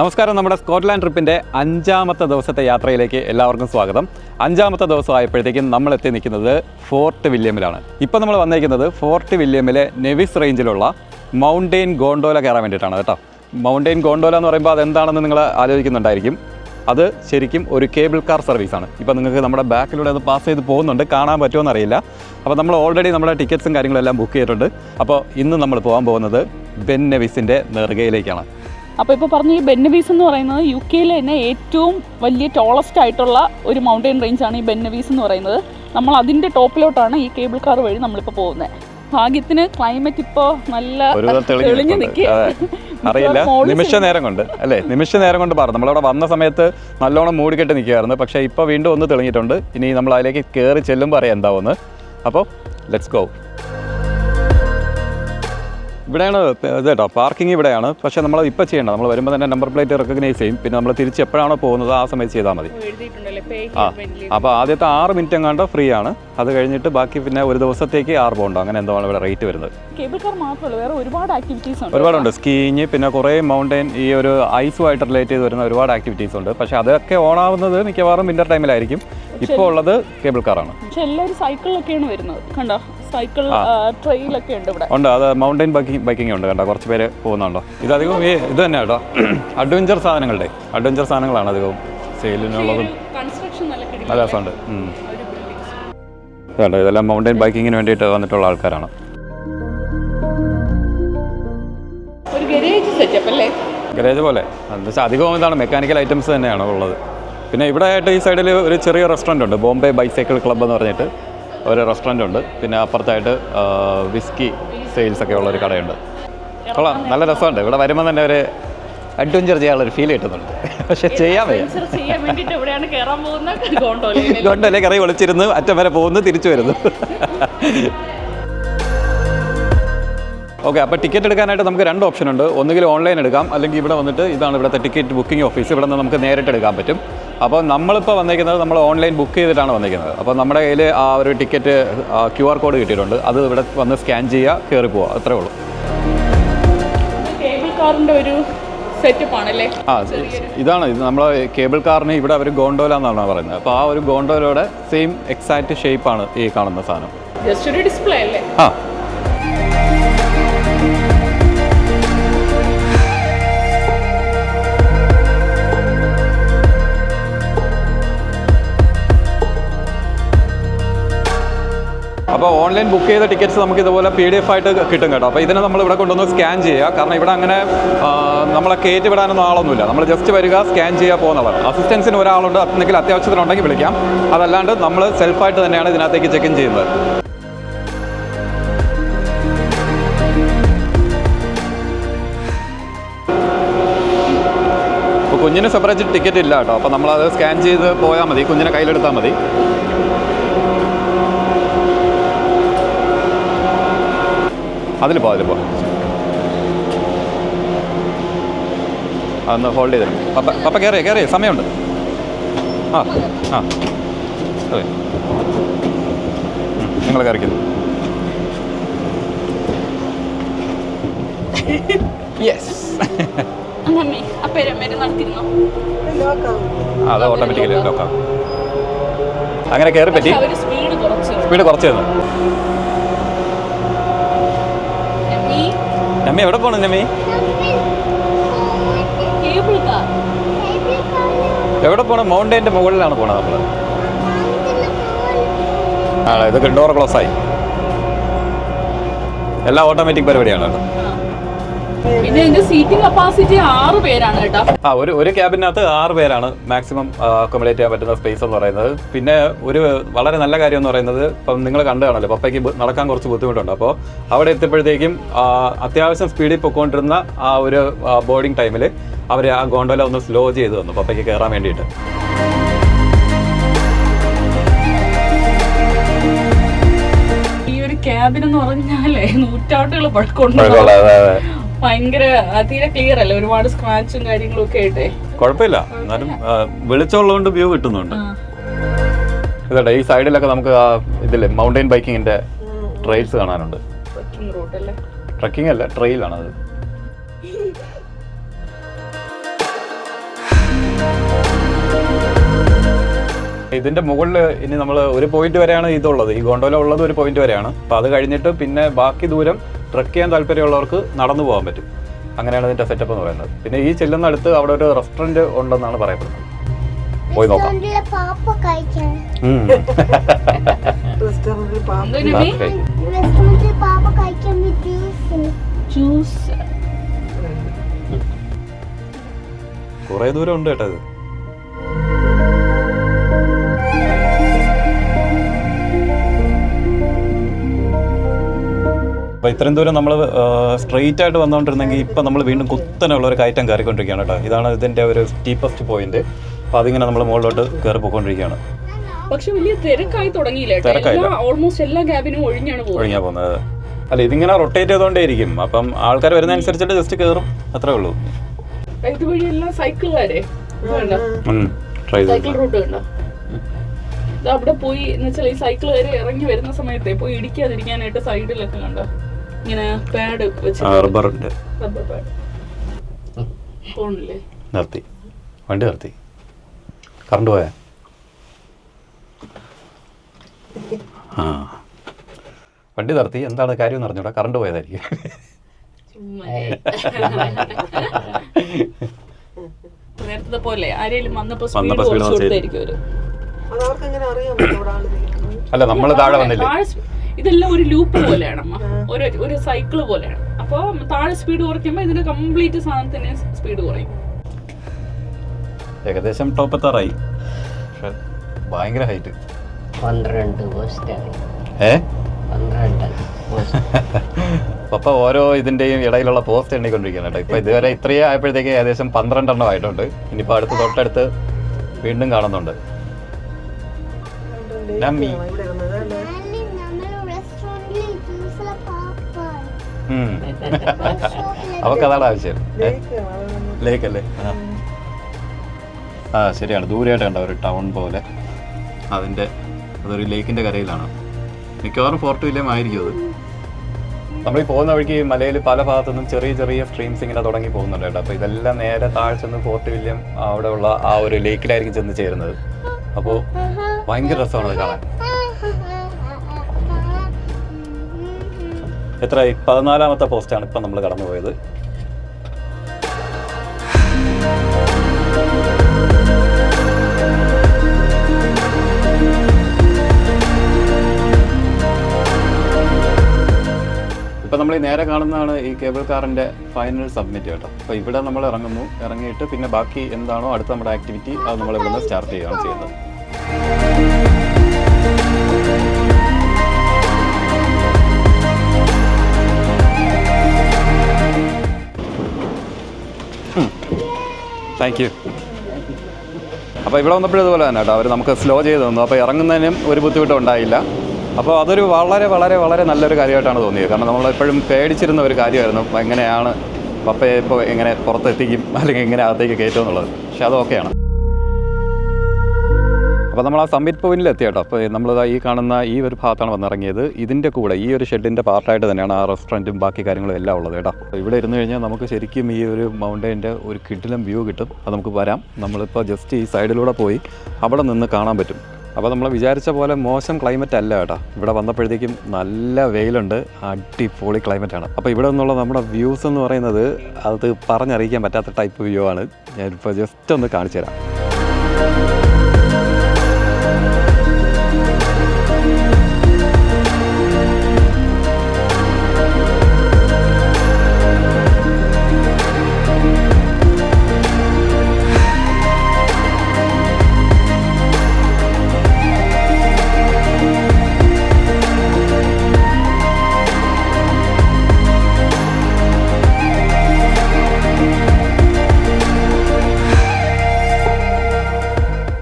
നമസ്കാരം നമ്മുടെ സ്കോട്ട്ലാൻഡ് ട്രിപ്പിന്റെ അഞ്ചാമത്തെ ദിവസത്തെ യാത്രയിലേക്ക് എല്ലാവർക്കും സ്വാഗതം. അഞ്ചാമത്തെ ദിവസം ആയപ്പോഴത്തേക്കും നമ്മൾ എത്തി നിൽക്കുന്നത് ഫോർട്ട് വില്യമിലാണ്. ഇപ്പോൾ നമ്മൾ വന്നിരിക്കുന്നത് ഫോർട്ട് വില്യമിലെ നെവിസ് റേഞ്ചിലുള്ള മൗണ്ടെയിൻ ഗോണ്ടോല കയറാൻ വേണ്ടിയിട്ടാണ് കേട്ടോ. മൗണ്ടെയിൻ ഗോണ്ടോല എന്ന് പറയുമ്പോൾ അതെന്താണെന്ന് നിങ്ങൾ ആലോചിക്കുന്നുണ്ടായിരിക്കും. അത് ശരിക്കും ഒരു കേബിൾ കാർ സർവീസാണ് ഇപ്പോൾ നിങ്ങൾക്ക് നമ്മുടെ ബാക്കിലൂടെ അത് പാസ് ചെയ്ത് പോകുന്നുണ്ട്. കാണാൻ പറ്റുമോ എന്നറിയില്ല. അപ്പോൾ നമ്മൾ ഓൾറെഡി നമ്മുടെ ടിക്കറ്റ്സും കാര്യങ്ങളെല്ലാം ബുക്ക് ചെയ്തിട്ടുണ്ട്. അപ്പോൾ ഇന്ന് നമ്മൾ പോകാൻ പോകുന്നത് ബെൻ നെവിസിന്റെ നെറുകയിലേക്കാണ് അപ്പോൾ ഇപ്പോൾ പറഞ്ഞ ഈ ബെന്നവീസ് എന്ന് പറയുന്നത് യു കെയിലെ തന്നെ ഏറ്റവും വലിയ ടോളസ്റ്റ് ആയിട്ടുള്ള ഒരു മൗണ്ടൻ റേഞ്ചാണ് ഈ ബെന്നവീസ് എന്ന് പറയുന്നത്. നമ്മൾ അതിന്റെ ടോപ്പിലോട്ടാണ് ഈ കേബിൾ കാർ വഴി നമ്മളിപ്പോൾ പോകുന്നത് ഭാഗ്യത്തിന് ക്ലൈമറ്റ് ഇപ്പോൾ നല്ല തെളിഞ്ഞു തെളിഞ്ഞു നിൽക്കുക അറിയില്ല. നിമിഷ നേരം കൊണ്ട്. അല്ലേ? നിമിഷ നേരം കൊണ്ട് പറഞ്ഞു നമ്മളവിടെ വന്ന സമയത്ത് നല്ലോണം മൂടിക്കെട്ട് നിൽക്കുകയായിരുന്നു പക്ഷേ ഇപ്പോൾ വീണ്ടും ഒന്ന് തെളിഞ്ഞിട്ടുണ്ട്. ഇനി നമ്മൾ അതിലേക്ക് കയറി ചെല്ലുമ്പോൾ അറിയാം എന്താവുമെന്ന്. അപ്പോൾ ലെറ്റ്സ് ഗോ ഇവിടെയാണ് ഇത് കേട്ടോ പാർക്കിംഗ് ഇവിടെയാണ്. പക്ഷേ നമ്മൾ ഇപ്പോൾ ചെയ്യേണ്ട നമ്മൾ വരുമ്പോൾ തന്നെ നമ്പർ പ്ലേറ്റ് റെക്കഗ്നൈസ് ചെയ്യും. പിന്നെ നമ്മൾ തിരിച്ച് എപ്പോഴാണോ പോകുന്നത് ആ സമയത്ത് ചെയ്താൽ മതി. ആ അപ്പോൾ ആദ്യത്തെ ആറ് മിനിറ്റ് എങ്ങാണ്ട് ഫ്രീ ആണ്. അത് കഴിഞ്ഞിട്ട് ബാക്കി പിന്നെ ഒരു ദിവസത്തേക്ക് ആറ് പോകണ്ടോ അങ്ങനെ എന്തോ ആണ് ഇവിടെ റേറ്റ് വരുന്നത്? കേബിൾ കാർ മാത്രമല്ല വേറെ ഒരുപാട് ആക്ടിവിറ്റീസ് ഉണ്ട്. ഒരുപാടുണ്ട്. സ്കീയിങ് പിന്നെ കുറേ മൗണ്ടൈൻ ഈ ഒരു ഐസുമായിട്ട് റിലേറ്റ് ചെയ്ത് വരുന്ന ഒരുപാട് ആക്ടിവിറ്റീസ് ഉണ്ട്. പക്ഷേ അതൊക്കെ ഓൺ ആവുന്നത് മിക്കവാറും വിന്റർ ടൈമിലായിരിക്കും ഇപ്പോൾ ഉള്ളത് കേബിൾ കാറാണ് പക്ഷെ എല്ലാവരും സൈക്കിളിലൊക്കെയാണ് വരുന്നത്. കണ്ടോ? സൈക്കിൾ ട്രെയിൽ ഒക്കെ ഉണ്ട് ഇവിടെ. ഉണ്ട് അത് മൗണ്ടൻ ബൈക്കിംഗ് ബൈക്കിംഗ് ഉണ്ട് കണ്ടോ? കുറച്ച് പേര് പോകുന്നുണ്ടോ? ഇതധികവും ഈ ഇത് തന്നെ കേട്ടോ. അഡ്വഞ്ചർ സാധനങ്ങളുടെ. അഡ്വഞ്ചർ സാധനങ്ങളാണ് അധികവും സെയിലിനുള്ളതും നല്ല രസമുണ്ട്. ഒരു ഇതെല്ലാം മൗണ്ടൻ ബൈക്കിങ്ങിന് വേണ്ടിയിട്ട് വന്നിട്ടുള്ള ആൾക്കാരാണ്. ഗരേജ് പോലെ. എന്താ വെച്ചാൽ അധികവും ഇതാണ് മെക്കാനിക്കൽ ഐറ്റംസ് തന്നെയാണ് ഉള്ളത്. പിന്നെ ഇവിടെ ആയിട്ട് ഈ സൈഡിൽ ഒരു ചെറിയ റെസ്റ്റോറന്റ് ഉണ്ട്. ബോംബെ ബൈസൈക്കിൾ ക്ലബ്ബ് എന്ന് പറഞ്ഞിട്ട്. ഒരു റെസ്റ്റോറന്റ് ഉണ്ട്. പിന്നെ അപ്പുറത്തായിട്ട് വിസ്കി സെയിൽസ് ഒക്കെ ഉള്ള ഒരു കടയുണ്ട്. കൊള്ളാം. നല്ല രസമുണ്ട്. ഇവിടെ വരുമ്പോൾ തന്നെ ഒരു അഡ്വഞ്ചർ ചെയ്യാനുള്ളൊരു ഫീൽ കിട്ടുന്നുണ്ട്. പക്ഷെ ചെയ്യാൻ കൊണ്ടല്ലേ കറി ഒളിച്ചിരുന്ന് അറ്റം വരെ പോകുന്നു തിരിച്ചു വരുന്നു. ഓക്കെ അപ്പോൾ ടിക്കറ്റ് എടുക്കാനായിട്ട് നമുക്ക് രണ്ട് ഓപ്ഷൻ ഉണ്ട്. ഒന്നുകിൽ ഓൺലൈൻ എടുക്കാം അല്ലെങ്കിൽ ഇവിടെ വന്നിട്ട് ഇതാണ് ഇവിടുത്തെ ടിക്കറ്റ് ബുക്കിംഗ് ഓഫീസ് ഇവിടെ നിന്ന് നമുക്ക് നേരിട്ട് എടുക്കാൻ പറ്റും. അപ്പോൾ നമ്മളിപ്പോൾ വന്നിരിക്കുന്നത് നമ്മൾ ഓൺലൈൻ ബുക്ക് ചെയ്തിട്ടാണ് വന്നിരിക്കുന്നത്. അപ്പോൾ നമ്മുടെ കയ്യിൽ ആ ഒരു ടിക്കറ്റ് ക്യു ആർ കോഡ് കിട്ടിയിട്ടുണ്ട്. അത് ഇവിടെ വന്ന് സ്കാൻ ചെയ്യുക കയറി പോവുക. അത്രേ ഉള്ളൂ. കേബിൾ ഒരു ആ ഇതാണ്. ഇത് നമ്മളെ കേബിൾ കാറിന് ഇവിടെ അവർ ഗോണ്ടോല എന്നാണ് പറയുന്നത്. അപ്പോൾ ആ ഒരു ഗോണ്ടോലയുടെ സെയിം എക്സാക്റ്റ് ഷേപ്പാണ് ഈ കാണുന്ന സാധനം. ജസ്റ്റ് ഒരു ഡിസ്പ്ലേ അല്ലേ? ആ. ഓൺലൈൻ ബുക്ക് ചെയ്ത ടിക്കറ്റ്സ് നമുക്ക് ഇതുപോലെ പി ഡി എഫ് ആയിട്ട് കിട്ടും കേട്ടോ. അപ്പോൾ ഇതിനെ നമ്മൾ ഇവിടെ കൊണ്ടുവന്ന് സ്കാൻ ചെയ്യുക. കാരണം ഇവിടെ അങ്ങനെ നമ്മളെ കയറ്റി വിടാനൊന്നും ആളൊന്നുമില്ല. നമ്മൾ ജസ്റ്റ് വരിക സ്കാൻ ചെയ്യുക പോകുന്നതാണ്. അസിസ്റ്റൻസിന് ഒരാളുണ്ട് എന്തെങ്കിലും അത്യാവശ്യത്തിനുണ്ടെങ്കിൽ വിളിക്കാം. അതല്ലാണ്ട് നമ്മൾ സെൽഫായിട്ട് തന്നെയാണ് ഇതിനകത്തേക്ക് ചെക്ക് ഇൻ ചെയ്യുന്നത് കുഞ്ഞിന് സെപ്പറേറ്റ് ടിക്കറ്റ് ഇല്ല കേട്ടോ. അപ്പോൾ നമ്മളത് സ്കാൻ ചെയ്ത് പോയാൽ മതി. കുഞ്ഞിനെ കയ്യിലെടുത്താൽ മതി. അതിൽ പോ അതിൽ പോ. അതൊന്ന് ഹോൾഡ് ചെയ്ത് പപ്പ പപ്പ കയറി കയറി സമയമുണ്ട്. ആ ആ. അതെ. നിങ്ങൾ കയറിക്കുന്നു യെസ് അത് ഓട്ടോമാറ്റിക്കലി ലോക്കാവും അങ്ങനെ കയറി പറ്റി സ്പീഡ് കുറച്ച് സ്പീഡ് കുറച്ച് തന്നു ഈ നമ്മി എവിടെ പോകണം നമ്മി എവിടെ പോണ? മൗണ്ടൈന്റെ മുകളിലാണ് പോണത് നമ്മൾ ആ ഇതൊക്കെ ഡോർ ക്ലോസ് ആയി. എല്ലാം ഓട്ടോമാറ്റിക് പരിപാടിയാണ് കേട്ടോ പിന്നെ ഇതിന്റെ സീറ്റിംഗ് കപ്പാസിറ്റി ആറ് പേരാണ് കേട്ടോ. ആ ഒരു ഒരു ക്യാബിനകത്ത് ആറ് പേരാണ് മാക്സിമം അക്കോമഡേറ്റ് ചെയ്യാൻ പറ്റുന്ന സ്പേസ് എന്ന് പറയുന്നത്. പിന്നെ ഒരു വളരെ നല്ല കാര്യം എന്ന് പറയുന്നത് ഇപ്പം നിങ്ങൾ കണ്ടതാണല്ലോ പപ്പയ്ക്ക് നടക്കാൻ കുറച്ച് ബുദ്ധിമുട്ടുണ്ട്. അപ്പോൾ അവിടെ എത്തിയപ്പോഴത്തേക്കും അത്യാവശ്യം സ്പീഡിൽ പൊയ്ക്കൊണ്ടിരുന്ന ആ ഒരു ബോർഡിംഗ് ടൈമിൽ അവർ ആ ഗോണ്ടോല ഒന്ന് സ്ലോ ചെയ്ത് തന്നു പപ്പയ്ക്ക് കയറാൻ വേണ്ടിയിട്ട്. ഈ ഒരു ക്യാബിൻ എന്ന് പറഞ്ഞാലേ നൂറ്റാണ്ടുകൾ പഴക്കമുണ്ട് ഭയങ്കര തീരെ ക്ലിയർ അല്ല? ഒരുപാട് സ്ക്രാച്ചും കാര്യങ്ങളും ഒക്കെ ആയിട്ടേ. കുഴപ്പമില്ല. എന്നാലും വെളിച്ചമുള്ളതുകൊണ്ട് വ്യൂ കിട്ടുന്നുണ്ട്. ഇതട്ടെ ഈ സൈഡിലൊക്കെ നമുക്ക് ആ ഇതില്ലേ മൗണ്ടൈൻ ബൈക്കിങ്ങിന്റെ ട്രെയിൽസ് കാണാനുണ്ട്. ട്രക്കിംഗ് അല്ല? ട്രെയിലാണത് ഇതിന്റെ മുകളിൽ ഇനി നമ്മൾ ഒരു പോയിന്റ് വരെയാണ് ഇതുള്ളത്. ഈ ഗോണ്ടോല ഉള്ളത് ഒരു പോയിന്റ് വരെയാണ്. അപ്പോൾ അത് കഴിഞ്ഞിട്ട് പിന്നെ ബാക്കി ദൂരം ട്രക്ക് ചെയ്യാൻ താല്പര്യമുള്ളവർക്ക് നടന്നു പോകാൻ പറ്റും. അങ്ങനെയാണ് ഇതിന്റെ സെറ്റപ്പ് എന്ന് പറയുന്നത്. പിന്നെ ഈ ചെല്ലുന്ന അടുത്ത് അവിടെ ഒരു റെസ്റ്റോറന്റ് ഉണ്ടെന്നാണ് പറയപ്പെടുന്നത്. പോയി നോക്കാം. കുറേ ദൂരം ഉണ്ട് കേട്ടോ അപ്പോൾ ഇത്രയും ദൂരം നമ്മൾ സ്ട്രെയിറ്റ് ആയിട്ട് വന്നുകൊണ്ടിരുന്നെങ്കിൽ ഇപ്പം നമ്മൾ വീണ്ടും കുത്തനെയുള്ള ഒരു കയറ്റം കയറിക്കൊണ്ടിരിക്കുകയാണ് കേട്ടോ. ഇതാണ് ഇതിന്റെ ഒരു സ്റ്റീപ്പസ്റ്റ് പോയിന്റ് അപ്പോൾ അതിങ്ങനെ നമ്മൾ മുകളിലോട്ട് കയറി പോയിക്കൊണ്ടിരിക്കുകയാണ്. പക്ഷെ വലിയ തിരക്കായി തുടങ്ങിയില്ല. ഓൾമോസ്റ്റ് എല്ലാ ക്യാബിനും ഒഴിഞ്ഞാണ് ഒഴിഞ്ഞാ പോകുന്നത്. അല്ല ഇതിങ്ങനെ റൊട്ടേറ്റ് ചെയ്തുകൊണ്ടേ ഇരിക്കും അപ്പം ആൾക്കാർ വരുന്ന അനുസരിച്ചിട്ട് ജസ്റ്റ് കയറും. അത്രേ ഉള്ളൂ. ഇതുവഴി എല്ലാം സൈക്കിളുകാരെ സൈക്കിൾ റൂട്ട് കണ്ടോ? അവിടെ പോയി എന്ന് വെച്ചാൽ ഈ സൈക്കിൾ വരെ ഇറങ്ങി വരുന്ന സമയത്തെ പോയി ഇടിക്കാതിരിക്കാനായിട്ട് സൈഡിലൊക്കെ കണ്ടോ? ഇങ്ങനെ പാഡ് വെച്ച് റബ്ബർ പാഡ് പോണില്ലേ നിർത്തി. വണ്ടി നിർത്തി. കറണ്ട് പോയാ? ആ. വണ്ടി നിർത്തി. എന്താണ് കാര്യം എന്ന് അറിഞ്ഞൂടാ. കറണ്ട് പോയതായിരിക്കും. നേരത്തെ പോലെ ആരെങ്കിലും വന്നപ്പോ സ്പീഡ് കുറച്ച് കൊടുത്തായിരിക്കും? അല്ല നമ്മൾ താഴെ വന്നില്ലേ? ഇതെല്ലാം ഒരു ലൂപ്പ് പോലെയാണ് അമ്മ ഒരു ഒരു സൈക്കിൾ പോലെയാണ്. അപ്പോൾ താഴെ സ്പീഡ് കുറയ്ക്കുമ്പോൾ ഇതിന്റെ കംപ്ലീറ്റ് സാധനത്തിന് സ്പീഡ് കുറയും. ഏകദേശം ടോപ്പ് എത്താറായി. പക്ഷെ ഭയങ്കര ഹൈറ്റ് പന്ത്രണ്ട് ഏ? പന്ത്രണ്ട്. പപ്പ ഓരോ ഇതിന്റെയും ഇടയിലുള്ള പോസ്റ്റ് എണ്ണിക്കൊണ്ടിരിക്കുകയാണ് കേട്ടോ. ഇപ്പൊ ഇതുവരെ ഇത്രയും ആയപ്പോഴത്തേക്ക് ഏകദേശം പന്ത്രണ്ടെണ്ണം ആയിട്ടുണ്ട്. ഇനിയിപ്പോ അടുത്ത് തൊട്ടടുത്ത് വീണ്ടും കാണുന്നുണ്ട്. രണ്ടും അവക്കതാണ് ആവശ്യം. ലേക്കല്ലേ? ആ. ശരിയാണ്. ദൂരെയായിട്ട് കണ്ട ഒരു ടൗൺ പോലെ. അതിന്റെ അതൊരു ലേക്കിന്റെ കരയിലാണ്. മിക്കവാറും ഫോർട്ട് വില്യം ആയിരിക്കും അത്. നമ്മൾ ഈ പോകുന്ന വഴിക്ക് മലയിൽ പല ഭാഗത്തു നിന്നും ചെറിയ ചെറിയ സ്ട്രീംസ് ഇങ്ങനെ തുടങ്ങി പോകുന്നുണ്ട് കേട്ടോ അപ്പോൾ ഇതെല്ലാം നേരെ താഴെ ചെന്ന് ഫോർട്ട് വില്യം അവിടെയുള്ള ആ ഒരു ലേക്കിലായിരിക്കും ചെന്ന് ചേരുന്നത്. അപ്പോൾ ഭയങ്കര രസമാണ് അത് കാണാൻ. എത്ര പതിനാലാമത്തെ പോസ്റ്റാണ് ഇപ്പം നമ്മൾ കടന്നുപോയത്. ഇപ്പം നമ്മൾ ഈ നേരെ കാണുന്നതാണ് ഈ കേബിൾ കാറിന്റെ ഫൈനൽ സബ്മിറ്റ് കേട്ടോ. അപ്പോൾ ഇവിടെ നമ്മൾ ഇറങ്ങുന്നു. ഇറങ്ങിയിട്ട് പിന്നെ ബാക്കി എന്താണോ അടുത്ത നമ്മുടെ ആക്ടിവിറ്റി അത് നമ്മൾ ഇവിടെ നിന്ന് സ്റ്റാർട്ട് ചെയ്യുകയാണ് ചെയ്യുന്നത്. താങ്ക് യു അപ്പോൾ ഇവിടെ വന്നപ്പോഴും ഇതുപോലെ തന്നെ കേട്ടോ. അവർ നമുക്ക് സ്ലോ ചെയ്ത് തന്നു. അപ്പോൾ ഇറങ്ങുന്നതിനും ഒരു ബുദ്ധിമുട്ടും ഉണ്ടായില്ല. അപ്പോൾ അതൊരു വളരെ വളരെ വളരെ നല്ലൊരു കാര്യമായിട്ടാണ് തോന്നിയത്. കാരണം നമ്മൾ എപ്പോഴും പേടിച്ചിരുന്ന ഒരു കാര്യമായിരുന്നു. എങ്ങനെയാണ് പപ്പയെ ഇപ്പോൾ എങ്ങനെ പുറത്തെത്തിക്കും? അല്ലെങ്കിൽ എങ്ങനെ അകത്തേക്ക് കയറ്റുമെന്നുള്ളത് പക്ഷെ അത് ഓക്കെയാണ് അപ്പോൾ നമ്മൾ ആ സമ്മിറ്റ് പോയിന്റിൽ എത്തി കേട്ടോ അപ്പോൾ നമ്മൾ ഈ കാണുന്ന ഈ ഒരു ഭാഗത്താണ് വന്നിറങ്ങിയത്. ഇതിന്റെ കൂടെ ഈ ഒരു ഷെഡിന്റെ പാർട്ടായിട്ട് തന്നെയാണ് ആ റെസ്റ്റോറന്റും ബാക്കി കാര്യങ്ങളും എല്ലാം ഉള്ളത് കേട്ടോ. ഇവിടെ ഇരുന്ന് കഴിഞ്ഞാൽ നമുക്ക് ശരിക്കും ഈ ഒരു മൗണ്ടൈന്റെ ഒരു കിടിലം വ്യൂ കിട്ടും. അത് നമുക്ക് വരാം. നമ്മളിപ്പോൾ ജസ്റ്റ് ഈ സൈഡിലൂടെ പോയി അവിടെ നിന്ന് കാണാൻ പറ്റും. അപ്പോൾ നമ്മൾ വിചാരിച്ച പോലെ മോശം ക്ലൈമറ്റ് അല്ല കേട്ടോ. ഇവിടെ വന്നപ്പോഴത്തേക്കും നല്ല വെയിലുണ്ട്. അടിപൊളി ക്ലൈമറ്റാണ് അപ്പോൾ ഇവിടെ നിന്നുള്ള നമ്മുടെ വ്യൂസ് എന്ന് പറയുന്നത് അത് പറഞ്ഞറിയിക്കാൻ പറ്റാത്ത ടൈപ്പ് വ്യൂ ആണ്. ഞാനിപ്പോൾ ജസ്റ്റ് ഒന്ന് കാണിച്ചു തരാം Thank you.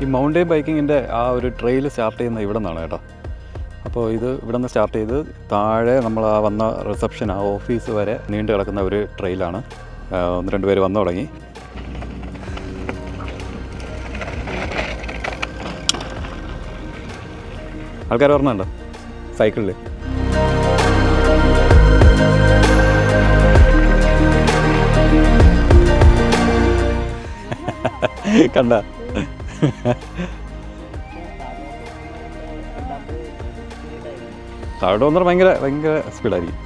ഈ മൗണ്ടൈൻ ബൈക്കിങ്ങിന്റെ ആ ഒരു ട്രെയിൽ സ്റ്റാർട്ട് ചെയ്യുന്നത് ഇവിടെ നിന്നാണ് കേട്ടോ. അപ്പോൾ ഇത് ഇവിടെ നിന്ന് സ്റ്റാർട്ട് ചെയ്ത് താഴെ നമ്മൾ ആ വന്ന റിസപ്ഷൻ ആ ഓഫീസ് വരെ നീണ്ടു കിടക്കുന്ന ഒരു ട്രെയിലാണ്. ഒന്ന് രണ്ട് പേര് വന്നു തുടങ്ങി. ആൾക്കാർ പറഞ്ഞുണ്ടോ സൈക്കിളിൽ കണ്ട? താഴോട്ട് വന്നിട്ട് ഭയങ്കര ഭയങ്കര സ്പീഡായിരിക്കും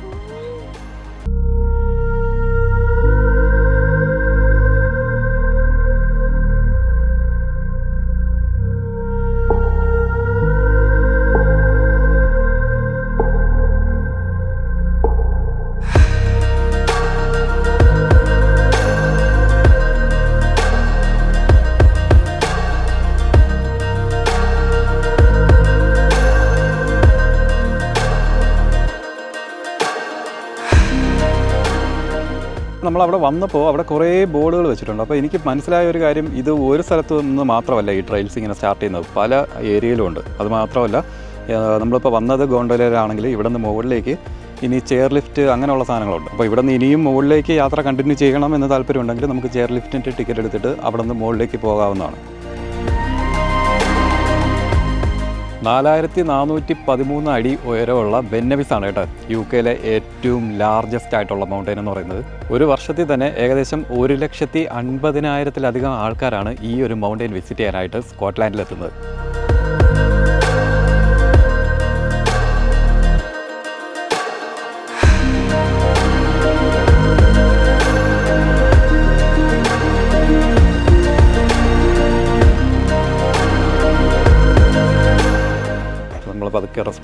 നമ്മൾ അവിടെ വന്നപ്പോൾ അവിടെ കുറേ ബോർഡുകൾ വെച്ചിട്ടുണ്ട്. അപ്പോൾ എനിക്ക് മനസ്സിലായ ഒരു കാര്യം ഇത് ഒരു സ്ഥലത്തു നിന്ന് മാത്രമല്ല ഈ ട്രെയിൽസ് ഇങ്ങനെ സ്റ്റാർട്ട് ചെയ്യുന്നത്. പല ഏരിയയിലും ഉണ്ട്. അത് മാത്രമല്ല നമ്മളിപ്പോൾ വന്നത് ഗോണ്ടോലയിലാണെങ്കിൽ ഇവിടെ നിന്ന് മുകളിലേക്ക് ഇനി ചെയർ ലിഫ്റ്റ് അങ്ങനെയുള്ള സാധനങ്ങളുണ്ട്. അപ്പോൾ ഇവിടെ നിന്ന് ഇനിയും മുകളിലേക്ക് യാത്ര കണ്ടിന്യൂ ചെയ്യണം എന്ന് താല്പര്യമുണ്ടെങ്കിൽ നമുക്ക് ചെയർ ലിഫ്റ്റിന്റെ ടിക്കറ്റ് എടുത്തിട്ട് അവിടെ നിന്ന് മുകളിലേക്ക് പോകാവുന്നതാണ്. നാലായിരത്തി നാനൂറ്റി പതിമൂന്ന് അടി ഉയരമുള്ള ബെന്നവിസ് ആണ് കേട്ടോ യു കെയിലെ ഏറ്റവും ലാർജസ്റ്റ് ആയിട്ടുള്ള മൗണ്ടൻ എന്ന് പറയുന്നത്. ഒരു വർഷത്തിൽ തന്നെ ഏകദേശം ഒരു ലക്ഷത്തി അൻപതിനായിരത്തിലധികം ആൾക്കാരാണ് ഈ ഒരു മൗണ്ടൈൻ വിസിറ്റ് ചെയ്യാനായിട്ട് സ്കോട്ട്ലാൻഡിലെത്തുന്നത്.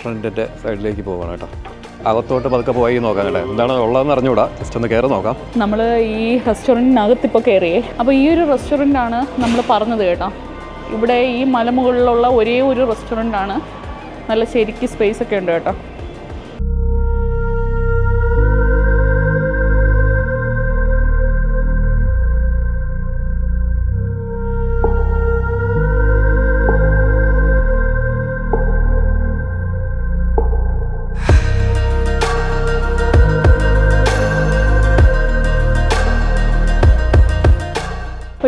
റെസ്റ്റോറന്റിന്റെ സൈഡിലേക്ക് പോകണം കേട്ടോ. അകത്തോട്ട് പതുക്കെ പോയി നോക്കാം കേട്ടോ. എന്താണ് ഉള്ളതെന്ന് അറിഞ്ഞുകൂടാ? ജസ്റ്റ് ഒന്ന് കയറി നോക്കാം. നമ്മൾ ഈ റെസ്റ്റോറന്റിനകത്ത് ഇപ്പോൾ കയറിയേ അപ്പോൾ ഈ ഒരു റെസ്റ്റോറന്റ് ആണ് നമ്മൾ പറഞ്ഞത് കേട്ടോ. ഇവിടെ ഈ മലമുകളിലുള്ള ഒരേ ഒരു റെസ്റ്റോറന്റ് ആണ് നല്ല ശരിക്ക് സ്പേസ് ഒക്കെ ഉണ്ട് കേട്ടോ.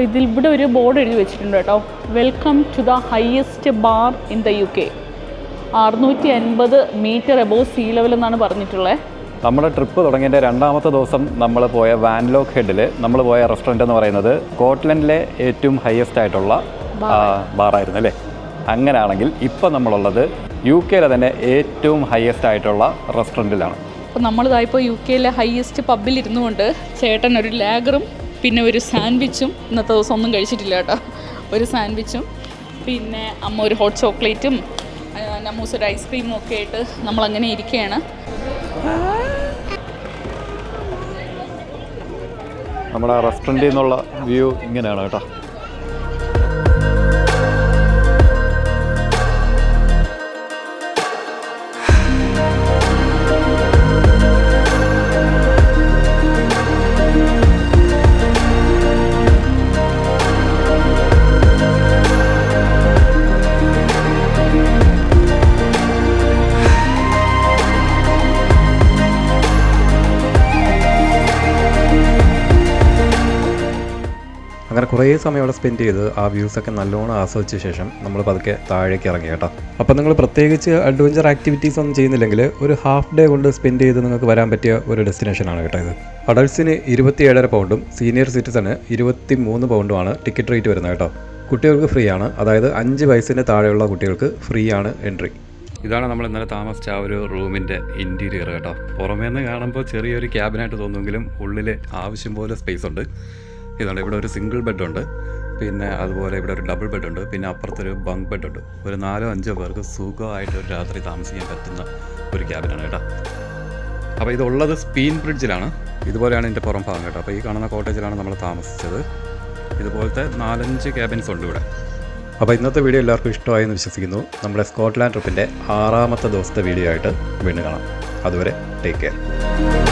ഇതിൽ ഇവിടെ ഒരു ബോർഡ് എഴുതി വെച്ചിട്ടുണ്ട് കേട്ടോ. Welcome to the highest bar in the U K അറുന്നൂറ്റി അൻപത് മീറ്റർ എബോവ് സീ ലെവൽ എന്നാണ് പറഞ്ഞിട്ടുള്ളത് നമ്മുടെ ട്രിപ്പ് തുടങ്ങിയതിന്റെ രണ്ടാമത്തെ ദിവസം നമ്മൾ പോയ വാൻലോക്ക് ഹെഡിൽ നമ്മൾ പോയ റെസ്റ്റോറന്റ് എന്ന് പറയുന്നത് സ്കോട്ട്ലൻഡിലെ ഏറ്റവും ഹയസ്റ്റ് ആയിട്ടുള്ള ബാറായിരുന്നു അല്ലേ? അങ്ങനെയാണെങ്കിൽ ഇപ്പം നമ്മളുള്ളത് യു കെയിലെ തന്നെ ഏറ്റവും ഹയസ്റ്റ് ആയിട്ടുള്ള റെസ്റ്റോറന്റിലാണ് അപ്പോൾ നമ്മളിതായിപ്പോൾ യു കെയിലെ ഹയസ്റ്റ് പബ്ബിൽ ഇരുന്നുകൊണ്ട് ചേട്ടൻ ഒരു ലാഗറും പിന്നെ ഒരു സാൻഡ്വിച്ചും ഇന്നത്തെ ദിവസം ഒന്നും കഴിച്ചിട്ടില്ല കേട്ടോ. ഒരു സാൻഡ്വിച്ചും പിന്നെ അമ്മ ഒരു ഹോട്ട് ചോക്ലേറ്റും നമ്മൂസ് ഒരു ഐസ്ക്രീമും ഒക്കെ ആയിട്ട് നമ്മളങ്ങനെ ഇരിക്കുകയാണ് നമ്മുടെ റെസ്റ്റോറന്റിൽ നിന്നുള്ള വ്യൂ ഇങ്ങനെയാണ് കേട്ടോ. കുറേ സമയം അവിടെ സ്പെൻഡ് ചെയ്ത് ആ വ്യൂസൊക്കെ നല്ലോണം ആസ്വദിച്ച ശേഷം നമ്മൾ പതുക്കെ താഴേക്ക് ഇറങ്ങി കേട്ടോ. അപ്പോൾ നിങ്ങൾ പ്രത്യേകിച്ച് അഡ്വഞ്ചർ ആക്ടിവിറ്റീസ് ഒന്നും ചെയ്യുന്നില്ലെങ്കിൽ ഒരു ഹാഫ് ഡേ കൊണ്ട് സ്പെൻഡ് ചെയ്ത് നിങ്ങൾക്ക് വരാൻ പറ്റിയ ഒരു ഡെസ്റ്റിനേഷനാണ് കേട്ടോ ഇത്. അഡൾട്ട്സിന് ഇരുപത്തി ഏഴര പൗണ്ടും സീനിയർ സിറ്റിസന് ഇരുപത്തി മൂന്ന് പൗണ്ടുമാണ് ടിക്കറ്റ് റേറ്റ് വരുന്നത് കേട്ടോ. കുട്ടികൾക്ക് ഫ്രീ ആണ് അതായത് അഞ്ച് വയസ്സിന് താഴെയുള്ള കുട്ടികൾക്ക് ഫ്രീ ആണ് എൻട്രി ഇതാണ് നമ്മൾ ഇന്നലെ താമസിച്ച ആ ഒരു റൂമിന്റെ ഇന്റീരിയർ കേട്ടോ. പുറമേ നിന്ന് കാണുമ്പോൾ ചെറിയൊരു ക്യാബിനായിട്ട് തോന്നുമെങ്കിലും ഉള്ളിൽ ആവശ്യം പോലെ സ്പേസ് ഉണ്ട്. ഇതാണ്. ഇവിടെ ഒരു സിംഗിൾ ബെഡുണ്ട് പിന്നെ അതുപോലെ ഇവിടെ ഒരു ഡബിൾ ബെഡുണ്ട് പിന്നെ അപ്പുറത്തൊരു ബങ്ക് ബെഡുണ്ട് ഒരു നാലോ അഞ്ചോ പേർക്ക് സുഖമായിട്ട് ഒരു രാത്രി താമസിക്കാൻ പറ്റുന്ന ഒരു ക്യാബിനാണ് കേട്ടോ. അപ്പോൾ ഇതുള്ളത് സ്പീൻ ബ്രിഡ്ജിലാണ് ഇതുപോലെയാണ് ഇതിന്റെ പുറം ഭാഗം കേട്ടോ. അപ്പോൾ ഈ കാണുന്ന കോട്ടേജിലാണ് നമ്മൾ താമസിച്ചത്. ഇതുപോലത്തെ നാലഞ്ച് ക്യാബിൻസ് ഉണ്ട് ഇവിടെ. അപ്പോൾ ഇന്നത്തെ വീഡിയോ എല്ലാവർക്കും ഇഷ്ടമായി എന്ന് വിശ്വസിക്കുന്നു. നമ്മുടെ സ്കോട്ട്ലാൻഡ് ട്രിപ്പിന്റെ ആറാമത്തെ ദിവസത്തെ വീഡിയോ ആയിട്ട് വീണ്ടും കാണാം. അതുവരെ ടേക്ക് കെയർ